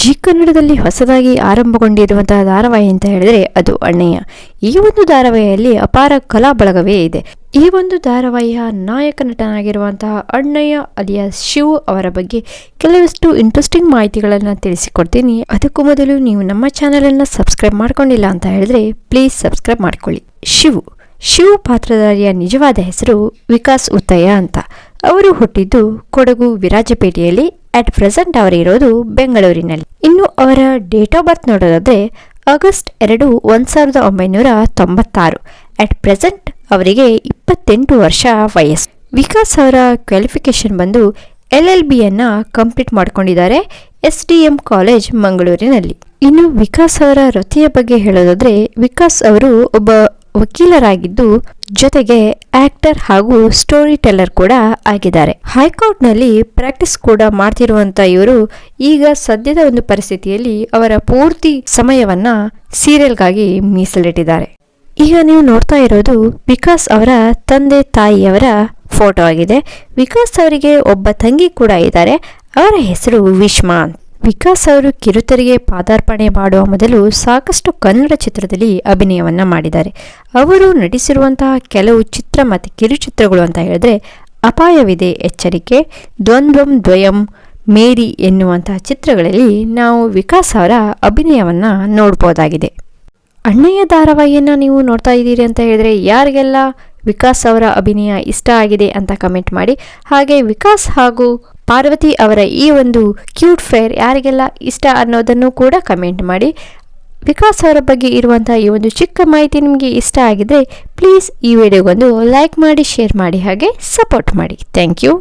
G ಕನ್ನಡದಲ್ಲಿ ಹೊಸದಾಗಿ ಆರಂಭಗೊಂಡಿರುವಂತಹ ಧಾರಾವಾಹಿ ಅಂತ ಹೇಳಿದ್ರೆ ಅದು ಅಣ್ಣಯ್ಯ. ಈ ಒಂದು ಧಾರಾವಾಹಿಯಲ್ಲಿ ಅಪಾರ ಕಲಾ ಬಳಗವೇ ಇದೆ. ಈ ಒಂದು ಧಾರಾವಾಹಿಯ ನಾಯಕ ನಟನಾಗಿರುವಂತಹ ಅಣ್ಣಯ್ಯ ಅಲಿಯಾಸ್ ಶಿವ್ ಅವರ ಬಗ್ಗೆ ಕೆಲವಷ್ಟು ಇಂಟ್ರೆಸ್ಟಿಂಗ್ ಮಾಹಿತಿಗಳನ್ನು ತಿಳಿಸಿಕೊಡ್ತೀನಿ. ಅದಕ್ಕೂ ಮೊದಲು ನೀವು ನಮ್ಮ ಚಾನಲನ್ನು ಸಬ್ಸ್ಕ್ರೈಬ್ ಮಾಡ್ಕೊಂಡಿಲ್ಲ ಅಂತ ಹೇಳಿದ್ರೆ ಪ್ಲೀಸ್ ಸಬ್ಸ್ಕ್ರೈಬ್ ಮಾಡ್ಕೊಳ್ಳಿ. ಶಿವು. ಶಿವು ಪಾತ್ರಧಾರಿಯ ನಿಜವಾದ ಹೆಸರು ವಿಕಾಸ್ ಉತ್ತಯ್ಯ ಅಂತ. ಅವರು ಹುಟ್ಟಿದ್ದು ಕೊಡಗು ವಿರಾಜಪೇಟೆಯಲ್ಲಿ ಅಟ್ ಪ್ರೆಸೆಂಟ್ ಅವರಿರೋದು ಬೆಂಗಳೂರಿನಲ್ಲಿ. ಇನ್ನು ಅವರ ಡೇಟ್ ಆಫ್ ಬರ್ತ್ ನೋಡೋದಾದರೆ ಆಗಸ್ಟ್ ಎರಡು ಒಂದು ಸಾವಿರದ ಒಂಬೈನೂರ ತೊಂಬತ್ತಾರು. ಅಟ್ ಪ್ರೆಸೆಂಟ್ ಅವರಿಗೆ ಇಪ್ಪತ್ತೆಂಟು ವರ್ಷ ವಯಸ್ಸು. ವಿಕಾಸ್ ಅವರ ಕ್ವಾಲಿಫಿಕೇಷನ್ ಬಂದು ಎಲ್ ಎಲ್ ಬಿಯನ್ನು ಕಂಪ್ಲೀಟ್ ಮಾಡ್ಕೊಂಡಿದ್ದಾರೆ ಎಸ್ ಡಿ ಎಂ ಕಾಲೇಜ್ ಮಂಗಳೂರಿನಲ್ಲಿ. ಇನ್ನು ವಿಕಾಸ್ ಅವರ ವೃತ್ತಿಯ ಬಗ್ಗೆ ಹೇಳೋದಾದರೆ ವಿಕಾಸ್ ಅವರು ಒಬ್ಬ ವಕೀಲರಾಗಿದ್ದು, ಜೊತೆಗೆ ಆಕ್ಟರ್ ಹಾಗೂ ಸ್ಟೋರಿ ಟೆಲ್ಲರ್ ಕೂಡ ಆಗಿದ್ದಾರೆ. ಹೈಕೋರ್ಟ್ನಲ್ಲಿ ಪ್ರಾಕ್ಟೀಸ್ ಕೂಡ ಮಾಡ್ತಿರುವಂತ ಇವರು ಈಗ ಸದ್ಯದ ಒಂದು ಪರಿಸ್ಥಿತಿಯಲ್ಲಿ ಅವರ ಪೂರ್ತಿ ಸಮಯವನ್ನ ಸೀರಿಯಲ್ಗಾಗಿ ಮೀಸಲಿಟ್ಟಿದ್ದಾರೆ. ಈಗ ನೀವು ನೋಡ್ತಾ ಇರೋದು ವಿಕಾಸ್ ಅವರ ತಂದೆ ತಾಯಿಯವರ ಫೋಟೋ ಆಗಿದೆ. ವಿಕಾಸ್ ಅವರಿಗೆ ಒಬ್ಬ ತಂಗಿ ಕೂಡ ಇದ್ದಾರೆ. ಅವರ ಹೆಸರು ವಿಶ್ಮಾ ಅಂತ. ವಿಕಾಸ್ ಅವರು ಕಿರುತೆರೆಗೆ ಪಾದಾರ್ಪಣೆ ಮಾಡುವ ಮೊದಲು ಸಾಕಷ್ಟು ಕನ್ನಡ ಚಿತ್ರದಲ್ಲಿ ಅಭಿನಯವನ್ನು ಮಾಡಿದ್ದಾರೆ. ಅವರು ನಟಿಸಿರುವಂತಹ ಕೆಲವು ಚಿತ್ರ ಮತ್ತು ಕಿರುಚಿತ್ರಗಳು ಅಂತ ಹೇಳಿದ್ರೆ ಅಪಾಯವಿದೆ ಎಚ್ಚರಿಕೆ, ದ್ವಂದ್ವಂ, ದ್ವಯಂ, ಮೇರಿ ಎನ್ನುವಂತಹ ಚಿತ್ರಗಳಲ್ಲಿ ನಾವು ವಿಕಾಸ್ ಅವರ ಅಭಿನಯವನ್ನು ನೋಡ್ಬೋದಾಗಿದೆ. ಅಣ್ಣಯ್ಯ ಧಾರಾವಾಹಿಯನ್ನ ನೀವು ನೋಡ್ತಾ ಇದ್ದೀರಿ ಅಂತ ಹೇಳಿದ್ರೆ ಯಾರಿಗೆಲ್ಲ ವಿಕಾಸ್ ಅವರ ಅಭಿನಯ ಇಷ್ಟ ಆಗಿದೆ ಅಂತ ಕಮೆಂಟ್ ಮಾಡಿ. ಹಾಗೆ ವಿಕಾಸ್ ಹಾಗೂ ಪಾರ್ವತಿ ಅವರ ಈ ಒಂದು ಕ್ಯೂಟ್ ಫೇರ್ ಯಾರಿಗೆಲ್ಲ ಇಷ್ಟ ಅನ್ನೋದನ್ನು ಕೂಡ ಕಮೆಂಟ್ ಮಾಡಿ. ವಿಕಾಸ್ ಅವರ ಬಗ್ಗೆ ಇರುವಂತಹ ಈ ಒಂದು ಚಿಕ್ಕ ಮಾಹಿತಿ ನಿಮಗೆ ಇಷ್ಟ ಆಗಿದ್ರೆ ಪ್ಲೀಸ್ ಈ ವಿಡಿಯೋಗೊಂದು ಲೈಕ್ ಮಾಡಿ ಶೇರ್ ಮಾಡಿ ಹಾಗೆ ಸಪೋರ್ಟ್ ಮಾಡಿ. Thank you